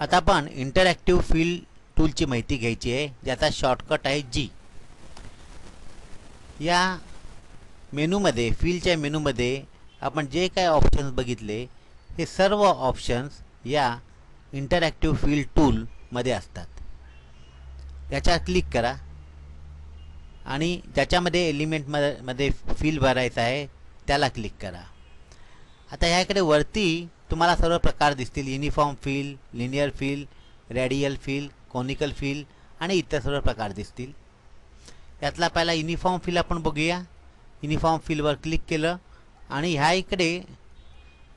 आता आपण interactive field टूलची माहिती घ्यायची आहे ज्याचा शॉर्टकट आहे जी या मेनूमध्ये फील्डच्या मेनूमध्ये आपण जे काय ऑप्शन्स बघितले हे सर्व ऑप्शन्स या इंटरॅक्टिव्ह फील्ड टूलमध्ये असतात. याच्यावर क्लिक करा. आणि ज्याच्यामध्ये एलिमेंटमध्ये मध्ये फील भरायचा आहे त्याला क्लिक करा. आता ह्याकडे वरती तुम्हाला सर्व प्रकार दिसतील. Uniform fill linear fill radial fill conical fill आणि इतर सर्व प्रकार दिसतील. यातला पहिला युनिफॉर्म फील आपण बघूया. युनिफॉर्म फीलवर क्लिक केलं आणि ह्या इकडे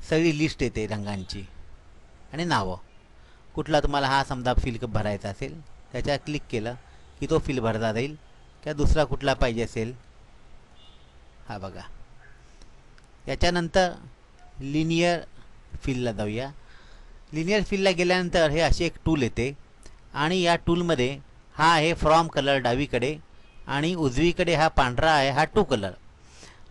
सगळी लिस्ट येते रंगांची आणि नावं. कुठला तुम्हाला हा समजा फील भरायचा असेल त्याच्यावर क्लिक केलं की तो फील भरता जाईल किंवा दुसरा कुठला पाहिजे असेल. हा बघा. याच्यानंतर लिनियर फील्डला जाऊया. लिनियर फील्डला गेल्यानंतर हे असे एक टूल येते. आणि या टूलमध्ये हा आहे फ्रॉम कलर डावीकडे आणि उजवीकडे हा पांढरा आहे हा टू कलर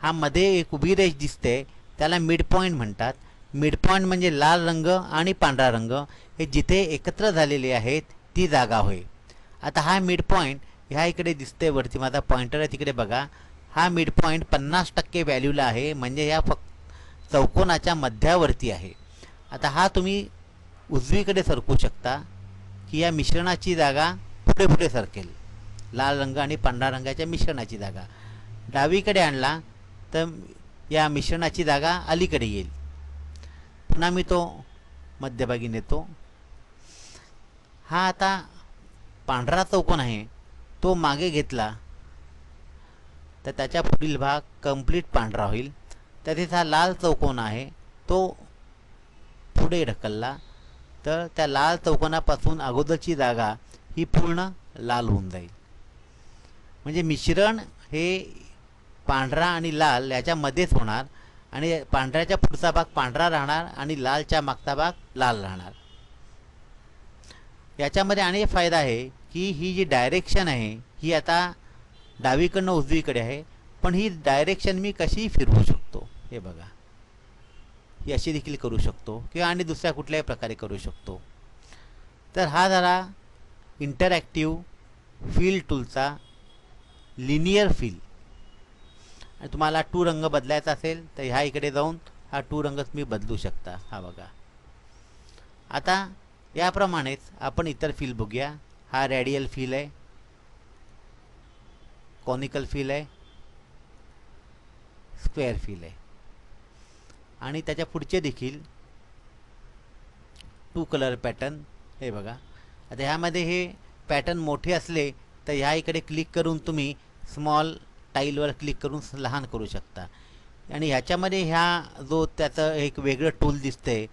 हा मध्ये एक उभी रेष दिसते त्याला मिड पॉईंट म्हणतात. मिड पॉईंट म्हणजे लाल रंग आणि पांढरा रंग. हे जिथे एकत्र झालेले आहेत ती जागा होय. आता हा मिड पॉईंट ह्या इकडे दिसते वरती. माझा पॉईंटर आहे तिकडे बघा. हा मिड पॉईंट पन्नास टक्के व्हॅल्यूला आहे. म्हणजे या फक्त चौकोनाच्या मध्यावरती आहे. आता हा तुम्ही उजवीकडे सरकू शकता की या मिश्रणाची जागा पुढे पुढे सरकेल. लाल रंग आणि पांढरा रंगाच्या मिश्रणाची जागा. डावीकडे आणला तर या मिश्रणाची जागा अलीकडे येईल. पुन्हा मी तो मध्यभागी नेतो. हा आता पांढरा चौकोन आहे तो मागे घेतला तर त्याच्या पुढील भाग कंप्लीट पांढरा होईल. तसेच हा लाल चौकोन आहे. तो पुढे ढकलला. तर त्या लाल चौकोनापासून अगोदरची जागा ही पूर्ण लाल होऊन जाईल. म्हणजे मिश्रण हे पांढरा आणि लाल याच्यामध्येच होणार आणि पांढऱ्याच्या पुढचा भाग पांढरा राहणार आणि लालच्या मागचा भाग लाल राहणार. याच्यामध्ये आणि एक फायदा आहे की ही जी डायरेक्शन आहे ही आता डावीकडनं उजवीकडे आहे. पण ही डायरेक्शन मी कशीही फिरवू शकतो? हे बघा. ही अशी देखील करू शकतो किंवा आणि दुसऱ्या कुठल्याही प्रकारे करू शकतो. तर हा झाला इंटरॅक्टिव्ह फील टूलचा लिनियर फील आणि तुम्हाला टू रंग बदलायचा असेल तर ह्या इकडे जाऊन हा टू रंग तुम्ही बदलू शकता. हा बघा. आता याप्रमाणेच आपण इतर फील बघूया. हा रॅडियल फील आहे. कॉनिकल फील आहे. स्क्वेअर फील आहे. आणि त्याच्या पुढचे देखील टू कलर पॅटर्न हे बघा. आता ह्यामध्ये हे पॅटर्न मोठे असले तर ह्या इकडे क्लिक करून तुम्ही स्मॉल टाईलवर क्लिक करून लहान करू शकता. आणि ह्याच्यामध्ये ह्या जो त्याचं एक वेगळं टूल दिसतंय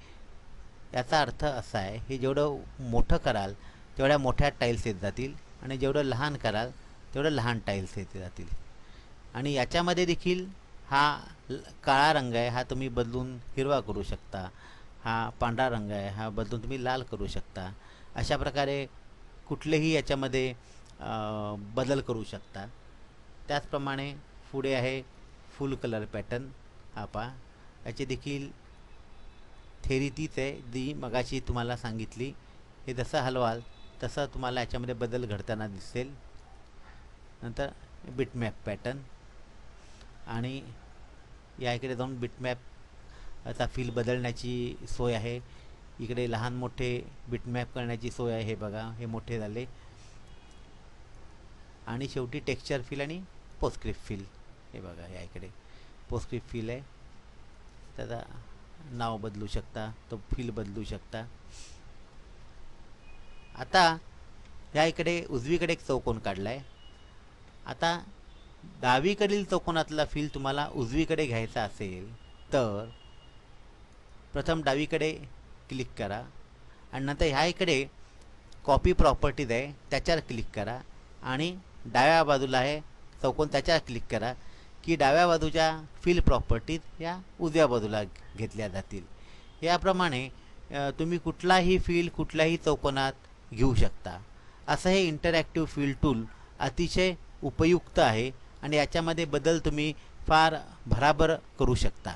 याचा अर्थ असा आहे हे जेवढं मोठं कराल तेवढ्या मोठ्या टाईल्स येत जातील. आणि जेवढं लहान कराल तेवढं लहान टाईल्स येत जातील. आणि याच्यामध्ये देखील हा काळा रंग आहे हा तुम्ही बदलून हिरवा करू शकता. हा पांढरा रंग आहे हा बदलून तुम्ही लाल करू शकता. अशा प्रकारे कुठलेही याच्यामध्ये बदल करू शकता. त्याचप्रमाणे पुढे आहे फुल कलर पॅटर्न. हा याची याचे देखील थेरी तीच आहे जी मगाशी तुम्हाला सांगितली. हे जसं हलवाल तसं तुम्हाला याच्यामध्ये बदल घडताना दिसेल. नंतर बिटमॅप पॅटर्न आणि या इकडे जाऊन बिटमॅप आता फील बदलण्याची सोय आहे. इकडे लहान मोठे बिटमॅप करण्याची सोय आहे हे बघा हे मोठे झाले. आणि शेवटी टेक्स्चर फील आणि पोस्क्रिप्ट फील हे बघा या इकडे. पोस्क्रिप्ट फील आहे. त्याचा नाव बदलू शकता तो फील बदलू शकता. आता या इकडे उजवीकडे एक चौकोन काढला आहे आता डावीकडील चौकोनातला फील तुम्हाला उजवीकडे घ्यायचा असेल तर प्रथम डावीकडे क्लिक करा आणि नंतर ह्या इकडे कॉपी प्रॉपर्टीज आहे त्याच्यावर क्लिक करा आणि डाव्या बाजूला आहे चौकोन त्याच्यावर क्लिक करा की डाव्या बाजूच्या फील प्रॉपर्टीज या उजव्या बाजूला घेतल्या जातील. याप्रमाणे तुम्ही कुठलाही फील कुठल्याही चौकोनात घेऊ शकता. असं हे इंटरॅक्टिव्ह फील टूल अतिशय उपयुक्त आहे. आणि याच्यामध्ये बदल तुम्ही फार भराभर करू शकता.